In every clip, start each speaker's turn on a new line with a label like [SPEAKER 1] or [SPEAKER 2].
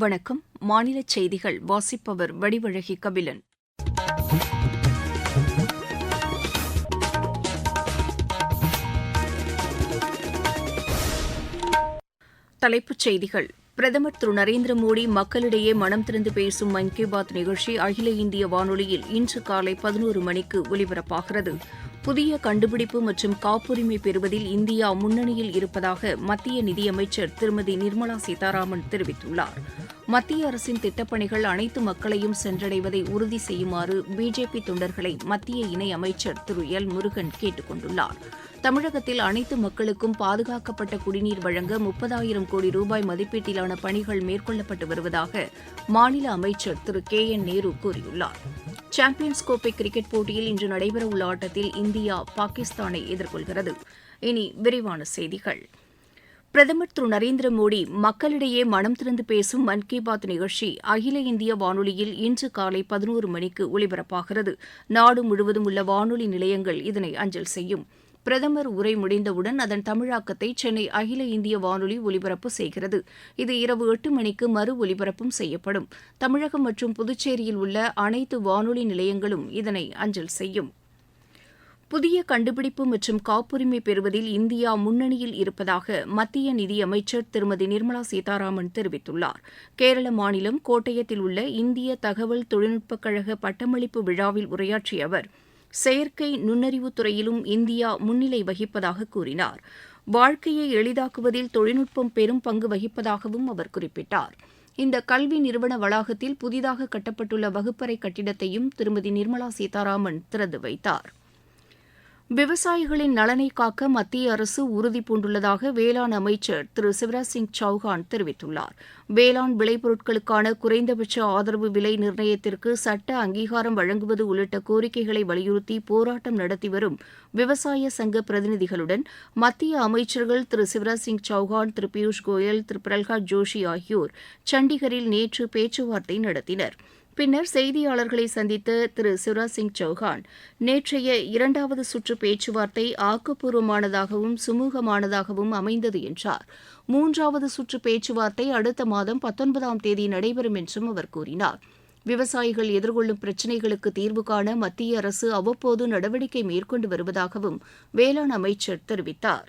[SPEAKER 1] வணக்கம் மாநில செய்திகள் வாசிப்பவர் வடிவழகி கபிலன் தலைப்புச் செய்திகள் பிரதமர் திரு நரேந்திர மோடி மக்களிடையே மனம் திறந்து பேசும் மன் கி பாத் நிகழ்ச்சி அகில இந்திய வானொலியில் இன்று காலை பதினோரு மணிக்கு ஒலிபரப்பாகிறது புதிய கண்டுபிடிப்பு மற்றும் காப்புரிமை பெறுவதில் இந்தியா முன்னணியில் இருப்பதாக மத்திய நிதியமைச்சர் திருமதி நிர்மலா சீதாராமன் தெரிவித்துள்ளார் மத்திய அரசின் திட்டப்பணிகள் அனைத்து மக்களையும் சென்றடைவதை உறுதி செய்யுமாறு பிஜேபி தொண்டர்களை மத்திய இணையமைச்சர் திரு எல் முருகன் கேட்டுக் கொண்டுள்ளார் தமிழகத்தில் அனைத்து மக்களுக்கும் பாதுகாக்கப்பட்ட குடிநீர் வழங்க முப்பதாயிரம் கோடி ரூபாய் மதிப்பீட்டிலான பணிகள் மேற்கொள்ளப்பட்டு வருவதாக மாநில அமைச்சர் திரு கே என் நேரு கூறியுள்ளார் சாம்பியன்ஸ் கோப்பை கிரிக்கெட் போட்டியில் இன்று நடைபெறவுள்ள ஆட்டத்தில் இந்தியா பாகிஸ்தானை எதிர்கொள்கிறது இனி விரிவான செய்திகள் பிரதமர் திரு நரேந்திர மோடி மக்களிடையே மனம் திறந்து பேசும் மன் கி பாத் நிகழ்ச்சி அகில இந்திய வானொலியில் இன்று காலை பதினோரு மணிக்கு ஒலிபரப்பாகிறது நாடு முழுவதும் உள்ள வானொலி நிலையங்கள் இதனை அஞ்சல் செய்யும் பிரதமர் உரை முடிந்தவுடன் அதன் தமிழாக்கத்தை சென்னை அகில இந்திய வானொலி ஒலிபரப்பு செய்கிறது இது இரவு எட்டு மணிக்கு மறு ஒலிபரப்பும் செய்யப்படும் தமிழகம் மற்றும் புதுச்சேரியில் உள்ள அனைத்து வானொலி நிலையங்களும் இதனை அஞ்சல் செய்யும் புதிய கண்டுபிடிப்பு மற்றும் காப்புரிமை பெறுவதில் இந்தியா முன்னணியில் இருப்பதாக மத்திய நிதியமைச்சர் திருமதி நிர்மலா சீதாராமன் தெரிவித்துள்ளார் கேரள மாநிலம் கோட்டயத்தில் உள்ள இந்திய தகவல் தொழில்நுட்பக் கழக பட்டமளிப்பு விழாவில் உரையாற்றிய அவர் செயற்கை நுண்ணறிவுத் துறையிலும் இந்தியா முன்னிலை வகிப்பதாக கூறினார் வாழ்க்கையை எளிதாக்குவதில் தொழில்நுட்பம் பெரும் பங்கு வகிப்பதாகவும் அவர் குறிப்பிட்டார் இந்த கல்வி நிறுவன வளாகத்தில் புதிதாக கட்டப்பட்டுள்ள வகுப்பறை கட்டிடத்தையும் திருமதி நிர்மலா சீதாராமன் திறந்து வைத்தாா் விவசாயிகளின் நலனை காக்க மத்திய அரசு உறுதிபூண்டுள்ளதாக வேளாண் அமைச்சர் திரு சிவராஜ் சிங் சௌஹான் தெரிவித்துள்ளார் வேளாண் விளைபொருட்களுக்கான குறைந்தபட்ச ஆதரவு விலை நிர்ணயத்திற்கு சட்ட அங்கீகாரம் வழங்குவது உள்ளிட்ட கோரிக்கைகளை வலியுறுத்தி போராட்டம் நடத்தி வரும் விவசாய சங்க பிரதிநிதிகளுடன் மத்திய அமைச்சர்கள் திரு சிவராஜ் சிங் சௌஹான் திரு பியூஷ் கோயல் திரு பிரல்ஹாத் ஜோஷி ஆகியோர் சண்டிகரில் நேற்று பேச்சுவார்த்தை நடத்தினா் பின்னர் செய்தியாளர்களை சந்தித்த திரு சிவராஜ் சிங் சௌஹான் நேற்றைய இரண்டாவது சுற்று பேச்சுவார்த்தை ஆக்கப்பூர்வமானதாகவும் சுமூகமானதாகவும் அமைந்தது என்றார் மூன்றாவது சுற்று பேச்சுவார்த்தை அடுத்த மாதம் பத்தொன்பதாம் தேதி நடைபெறும் என்றும் அவர் கூறினார் விவசாயிகள் எதிர்கொள்ளும் பிரச்சினைகளுக்கு தீர்வு காண மத்திய அரசு அவ்வப்போது நடவடிக்கை மேற்கொண்டு வருவதாகவும் வேளாண் அமைச்சர் தெரிவித்தாா்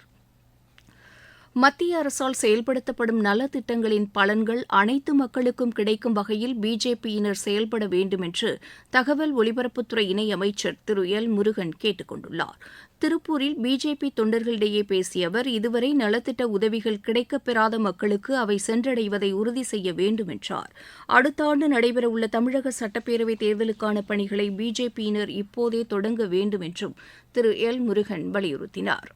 [SPEAKER 1] மத்திய அரசால் செயல்படுத்தப்படும் நலத்திட்டங்களின் பலன்கள் அனைத்து மக்களுக்கும் கிடைக்கும் வகையில் பிஜேபியினர் செயல்பட வேண்டும் என்று தகவல் ஒலிபரப்புத்துறை இணையமைச்சர் திரு எல் முருகன் கேட்டுக் கொண்டுள்ளார் திருப்பூரில் பிஜேபி தொண்டர்களிடையே பேசிய அவர் இதுவரை நலத்திட்ட உதவிகள் கிடைக்கப்பெறாத மக்களுக்கு அவை சென்றடைவதை உறுதி செய்ய வேண்டும் என்றார் அடுத்த ஆண்டு நடைபெறவுள்ள தமிழக சட்டப்பேரவைத் தேர்தலுக்கான பணிகளை பிஜேபியினர் இப்போதே தொடங்க வேண்டும் என்றும் திரு எல் முருகன் வலியுறுத்தினாா்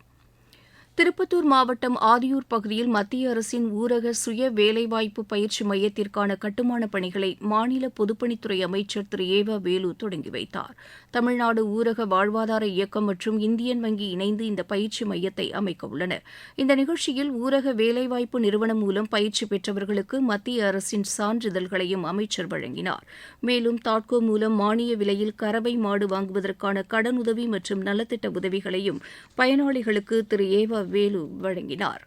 [SPEAKER 1] திருப்பத்தூர் மாவட்டம் ஆதியூர் பகுதியில் மத்திய அரசின் ஊரக சுய வேலைவாய்ப்பு பயிற்சி மையத்திற்கான கட்டுமானப் பணிகளை மாநில பொதுப்பணித்துறை அமைச்சர் திரு ஏவ வேலு தொடங்கி வைத்தார் தமிழ்நாடு ஊரக வாழ்வாதார இயக்கம் மற்றும் இந்தியன் வங்கி இணைந்து இந்த பயிற்சி மையத்தை அமைக்க உள்ளனர் இந்த நிகழ்ச்சியில் ஊரக வேலைவாய்ப்பு நிறுவனம் மூலம் பயிற்சி பெற்றவர்களுக்கு மத்திய அரசின் சான்றிதழ்களையும் அமைச்சர் வழங்கினார் மேலும் தாட்கோ மூலம் மானிய விலையில் கறவை மாடு வாங்குவதற்கான கடனுதவி மற்றும் நலத்திட்ட உதவிகளையும் பயனாளிகளுக்கு திரு ஏவா வேலு வழங்கினார்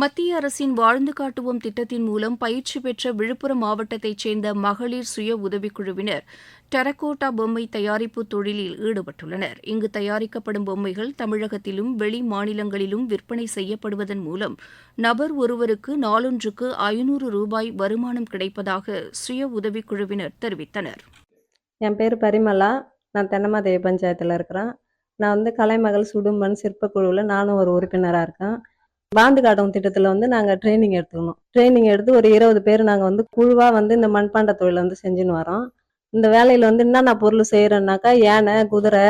[SPEAKER 1] மத்திய அரசின் வாழ்ந்து காட்டுவோம் திட்டத்தின் மூலம் பயிற்சி பெற்ற விழுப்புரம் மாவட்டத்தைச் சேர்ந்த மகளிர் சுய உதவிக்குழுவினர் டெரக்கோட்டா பொம்மை தயாரிப்பு தொழிலில் ஈடுபட்டுள்ளனர் இங்கு தயாரிக்கப்படும் பொம்மைகள் தமிழகத்திலும் வெளி மாநிலங்களிலும் விற்பனை செய்யப்படுவதன் மூலம் நபர் ஒருவருக்கு நாளொன்றுக்கு ஐநூறு ரூபாய் வருமானம் கிடைப்பதாக சுய உதவிக்குழுவினர் தெரிவித்தனர்
[SPEAKER 2] என் பேர் பரிமலா நான் தென்னமாதேவி பஞ்சாயத்தில் இருக்கிறேன் நான் வந்து கலைமகள் சுடும்பன் சிற்பக்குழுவில் நானும் ஒரு உறுப்பினராக இருக்கேன் பாந்து காட்டும் திட்டத்தில் வந்து நாங்கள் ட்ரைனிங் எடுத்துக்கணும் ட்ரைனிங் எடுத்து ஒரு இருபது பேர் நாங்கள் வந்து குழுவாக வந்து இந்த மண்பாண்ட தொழிலை வந்து செஞ்சுன்னு வரோம் இந்த வேலையில் வந்து என்னென்ன பொருள் செய்கிறோன்னாக்கா யானை குதிரை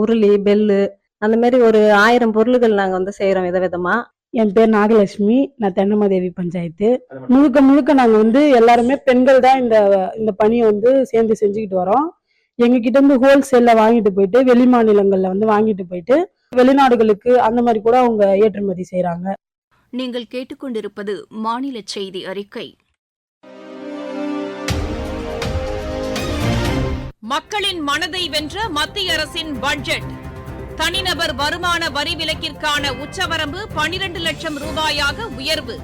[SPEAKER 2] உருளி பெல்லு அந்த மாதிரி ஒரு ஆயிரம் பொருள்கள் நாங்கள் வந்து செய்கிறோம் விதவிதமாக
[SPEAKER 3] என் பேர் நாகலட்சுமி நான் தென்னமாதேவி பஞ்சாயத்து முழுக்க முழுக்க நாங்கள் வந்து எல்லாருமே பெண்கள் தான் இந்த இந்த பணியை வந்து சேர்ந்து செஞ்சுக்கிட்டு வரோம் எங்ககிட்ட இருந்து ஹோல்சேல்ல வாங்கிட்டு போயிட்டு வெளி மாநிலங்கள்ல வந்து வாங்கிட்டு போயிட்டு வெளிநாடுகளுக்கு அந்த மாதிரி கூட அவங்க ஏற்றுமதி செய்யறாங்க
[SPEAKER 1] நீங்கள் கேட்டுக்கொண்டிருப்பது மாநில செய்தி அறிக்கை மக்களின் மனதை வென்ற மத்திய அரசின் பட்ஜெட் தனிநபர் வருமான வரி விலக்கிற்கான உச்சவரம்பு பனிரண்டு லட்சம் ரூபாயாக உயர்வு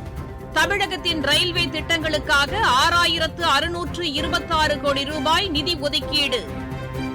[SPEAKER 1] தமிழகத்தின் ரயில்வே திட்டங்களுக்காக ஆறாயிரத்து அறுநூற்று இருபத்தாறு கோடி ரூபாய் நிதி ஒதுக்கீடு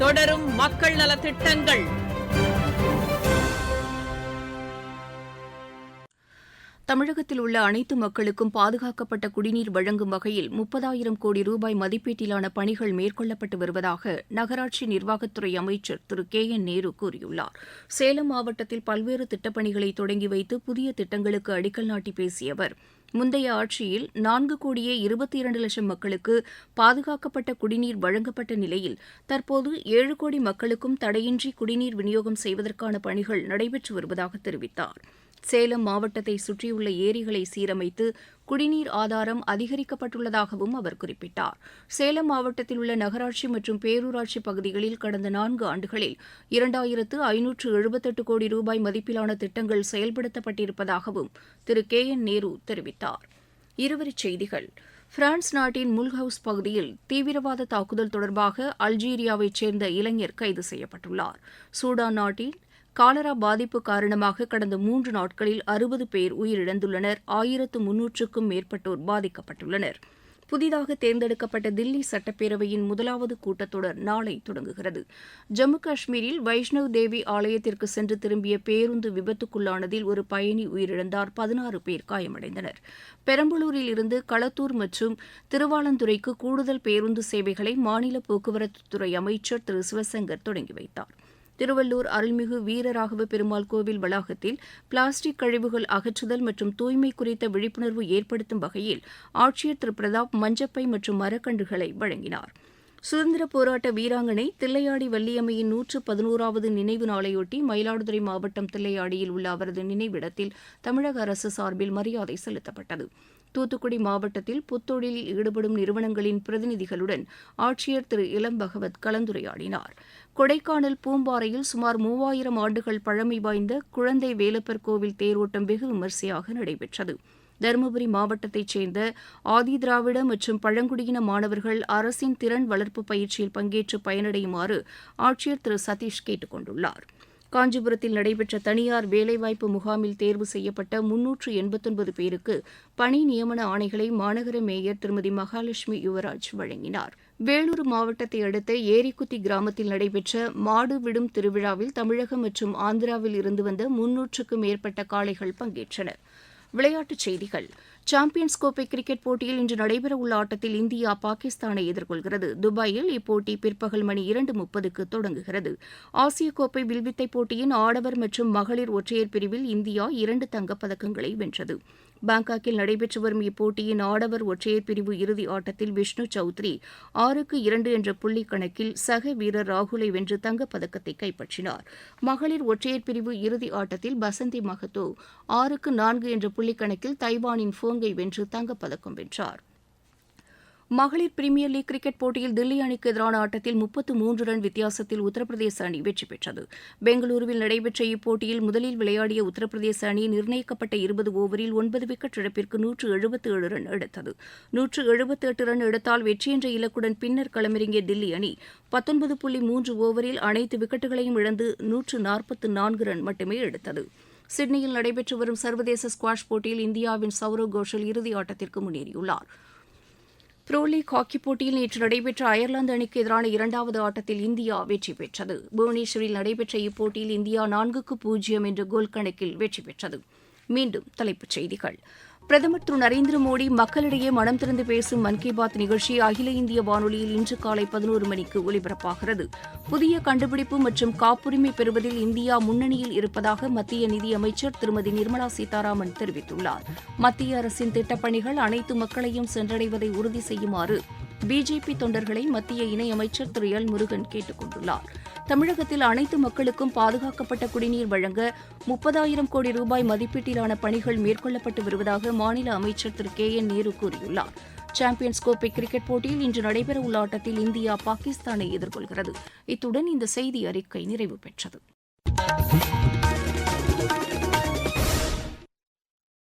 [SPEAKER 1] தொடரும் மக்கள் நல திட்டங்கள் தமிழகத்தில் உள்ள அனைத்து மக்களுக்கும் பாதுகாக்கப்பட்ட குடிநீர் வழங்கும் வகையில் முப்பதாயிரம் கோடி ரூபாய் மதிப்பீட்டிலான பணிகள் மேற்கொள்ளப்பட்டு வருவதாக நகராட்சி நிர்வாகத்துறை அமைச்சர் திரு கே என் நேரு கூறியுள்ளார் சேலம் மாவட்டத்தில் பல்வேறு திட்டப்பணிகளை தொடங்கி வைத்து புதிய திட்டங்களுக்கு அடிக்கல் நாட்டி பேசிய அவர் முந்தைய ஆட்சியில் நான்கு கோடியே இருபத்தி இரண்டு லட்சம் மக்களுக்கு பாதுகாக்கப்பட்ட குடிநீர் வழங்கப்பட்ட நிலையில் தற்போது ஏழு கோடி மக்களுக்கும் தடையின்றி குடிநீர் விநியோகம் செய்வதற்கான பணிகள் நடைபெற்று வருவதாக தெரிவித்தாா் சேலம் மாவட்டத்தை சுற்றியுள்ள ஏரிகளை சீரமைத்து குடிநீர் ஆதாரம் அதிகரிக்கப்பட்டுள்ளதாகவும் அவர் குறிப்பிட்டார் சேலம் மாவட்டத்தில் உள்ள நகராட்சி மற்றும் பேரூராட்சி பகுதிகளில் கடந்த நான்கு ஆண்டுகளில் இரண்டாயிரத்து ஐநூற்று எழுபத்தெட்டு கோடி ரூபாய் மதிப்பிலான திட்டங்கள் செயல்படுத்தப்பட்டிருப்பதாகவும் திரு கே என் நேரு தெரிவித்தார் இருவரிச் செய்திகள் பிரான்ஸ் நாட்டின் முல்ஹவுஸ் பகுதியில் தீவிரவாத தாக்குதல் தொடர்பாக அல்ஜீரியாவைச் சேர்ந்த இளைஞர் கைது செய்யப்பட்டுள்ளார் சூடான் நாட்டின் காலரா பாதிப்பு காரணமாக கடந்த மூன்று நாட்களில் அறுபது பேர் உயிரிழந்துள்ளனர் ஆயிரத்து முன்னூற்றுக்கும் மேற்பட்டோர் பாதிக்கப்பட்டுள்ளனர் புதிதாக தேர்ந்தெடுக்கப்பட்ட தில்லி சட்டப்பேரவையின் முதலாவது கூட்டத்தொடர் நாளை தொடங்குகிறது ஜம்மு காஷ்மீரில் வைஷ்ணவ் தேவி ஆலயத்திற்கு சென்று திரும்பிய பேருந்து விபத்துக்குள்ளானதில் ஒரு பயணி உயிரிழந்தார் பதினாறு பேர் காயமடைந்தனர் பெரம்பலூரில் இருந்து களத்தூர் மற்றும் திருவாலந்துறைக்கு கூடுதல் பேருந்து சேவைகளை மாநில போக்குவரத்துத்துறை அமைச்சர் திரு சிவசங்கர் தொடங்கி வைத்தாா் திருவள்ளூர் அருள்மிகு வீரராகவ பெருமாள் கோவில் வளாகத்தில் பிளாஸ்டிக் கழிவுகள் அகற்றுதல் மற்றும் தூய்மை குறித்த விழிப்புணர்வு ஏற்படுத்தும் வகையில் ஆட்சியர் திரு பிரதாப் மஞ்சப்பை மற்றும் மரக்கன்றுகளை வழங்கினார் சுதந்திர போராட்ட வீராங்கனை தில்லையாடி வள்ளியம்மையின் நூற்று பதினோராவது நினைவு நாளையொட்டி மயிலாடுதுறை மாவட்டம் தில்லையாடியில் உள்ள அவரது நினைவிடத்தில் தமிழக அரசு சார்பில் மரியாதை செலுத்தப்பட்டது தூத்துக்குடி மாவட்டத்தில் புத்தொழிலில் ஈடுபடும் நிறுவனங்களின் பிரதிநிதிகளுடன் ஆட்சியர் திரு இளம் பகவத் கலந்துரையாடினார் கொடைக்கானல் பூம்பாறையில் சுமார் மூவாயிரம் ஆண்டுகள் பழமை வாய்ந்த குழந்தை வேலப்பர் கோவில் தேரோட்டம் வெகு விமரிசையாக நடைபெற்றது தருமபுரி மாவட்டத்தைச் சேர்ந்த திராவிட மற்றும் பழங்குடியின மாணவர்கள் அரசின் திறன் வளர்ப்பு பயிற்சியில் பங்கேற்று பயனடையுமாறு ஆட்சியர் திரு சதீஷ் கேட்டுக் கொண்டுள்ளார் காஞ்சிபுரத்தில் நடைபெற்ற தனியார் வேலைவாய்ப்பு முகாமில் தேர்வு செய்யப்பட்ட முன்னூற்று எண்பத்தொன்பது பேருக்கு பணி நியமன ஆணைகளை மாநகர மேயர் திருமதி மகாலட்சுமி யுவராஜ் வழங்கினாா் வேலூர் மாவட்டத்தை அடுத்த ஏரிக்குத்தி கிராமத்தில் நடைபெற்ற மாடு விடும் திருவிழாவில் தமிழகம் மற்றும் ஆந்திராவில் இருந்து வந்த முன்னூற்றுக்கும் மேற்பட்ட காளைகள் பங்கேற்றன விளையாட்டுச் செய்திகள் சாம்பியன்ஸ் கோப்பை கிரிக்கெட் போட்டியில் இன்று நடைபெறவுள்ள ஆட்டத்தில் இந்தியா பாகிஸ்தானை எதிர்கொள்கிறது துபாயில் இப்போட்டி பிற்பகல் மணி இரண்டு முப்பதுக்கு தொடங்குகிறது ஆசிய கோப்பை வில்வித்தை போட்டியின் ஆடவர் மற்றும் மகளிர் ஒற்றையர் பிரிவில் இந்தியா இரண்டு தங்கப்பதக்கங்களை வென்றது பாங்காக்கில் நடைபெற்று வரும் இப்போட்டியின் ஆடவர் ஒற்றையர் பிரிவு இறுதி ஆட்டத்தில் விஷ்ணு சௌத்ரி ஆறுக்கு இரண்டு என்ற புள்ளி கணக்கில் சக வீரர் ராகுலை வென்று தங்கப்பதக்கத்தை கைப்பற்றினார் மகளிர் ஒற்றையர் பிரிவு இறுதி ஆட்டத்தில் பசந்தி மகத்தோ ஆறுக்கு நான்கு என்ற புள்ளி கணக்கில் தைவானின் ஃபோங்கை வென்று தங்கப்பதக்கம் வென்றாா் மகளிர் பிரிமியர் லீக் கிரிக்கெட் போட்டியில் தில்லி அணிக்கு எதிரான ஆட்டத்தில் முப்பத்து மூன்று ரன் வித்தியாசத்தில் உத்தரப்பிரதேச அணி வெற்றி பெற்றது பெங்களூருவில் நடைபெற்ற இப்போட்டியில் முதலில் விளையாடிய உத்தரப்பிரதேச அணி நிர்ணயிக்கப்பட்ட இருபது ஓவரில் ஒன்பது விக்கெட் இழப்பிற்கு நூற்று எழுபத்து ஏழு ரன் எடுத்தது நூற்று எழுபத்து எட்டு ரன் எடுத்தால் வெற்றி என்ற இலக்குடன் பின்னர் களமிறங்கிய தில்லி அணி பத்தொன்பது புள்ளி மூன்று ஓவரில் அனைத்து விக்கெட்டுகளையும் இழந்து நூற்று நாற்பத்து நான்கு ரன் மட்டுமே எடுத்தது சிட்னியில் நடைபெற்று வரும் சர்வதேச ஸ்குவாஷ் போட்டியில் இந்தியாவின் சௌரவ் கோஷல் இறுதி ஆட்டத்திற்கு முன்னேறியுள்ளாா் புரோ லீக் ஹாக்கிப் போட்டியில் நேற்று நடைபெற்ற அயர்லாந்து அணிக்கு எதிரான இரண்டாவது ஆட்டத்தில் இந்தியா வெற்றி பெற்றது புவனேஸ்வரில் நடைபெற்ற இப்போட்டியில் இந்தியா நான்குக்கு பூஜ்ஜியம் என்ற கோல் கணக்கில் வெற்றி பெற்றது மீண்டும் தலைப்புச் செய்திகள் பிரதமர் திரு நரேந்திர மோடி மக்களிடையே மனம் திறந்து பேசும் மன் கி பாத் நிகழ்ச்சி அகில இந்திய வானொலியில் இன்று காலை பதினோரு மணிக்கு ஒலிபரப்பாகிறது புதிய கண்டுபிடிப்பு மற்றும் காப்புரிமை பெறுவதில் இந்தியா முன்னணியில் இருப்பதாக மத்திய நிதியமைச்சர் திருமதி நிர்மலா சீதாராமன் தெரிவித்துள்ளார் மத்திய அரசின் திட்டப்பணிகள் அனைத்து மக்களையும் சென்றடைவதை உறுதி செய்யுமாறு பிஜேபி தொண்டர்களை மத்திய இணையமைச்சர் திரு எல் முருகன் கேட்டுக் கொண்டுள்ளார் தமிழகத்தில் அனைத்து மக்களுக்கும் பாதுகாக்கப்பட்ட குடிநீர் வழங்க முப்பதாயிரம் கோடி ரூபாய் மதிப்பீட்டிலான பணிகள் மேற்கொள்ளப்பட்டு வருவதாக மாநில அமைச்சர் திரு கே என் நேரு கூறியுள்ளார் சாம்பியன்ஸ் கோப்பை கிரிக்கெட் போட்டியில் இன்று நடைபெறவுள்ள ஆட்டத்தில் இந்தியா பாகிஸ்தானை எதிர்கொள்கிறது இத்துடன் இந்த செய்தி அறிக்கை நிறைவு பெற்றது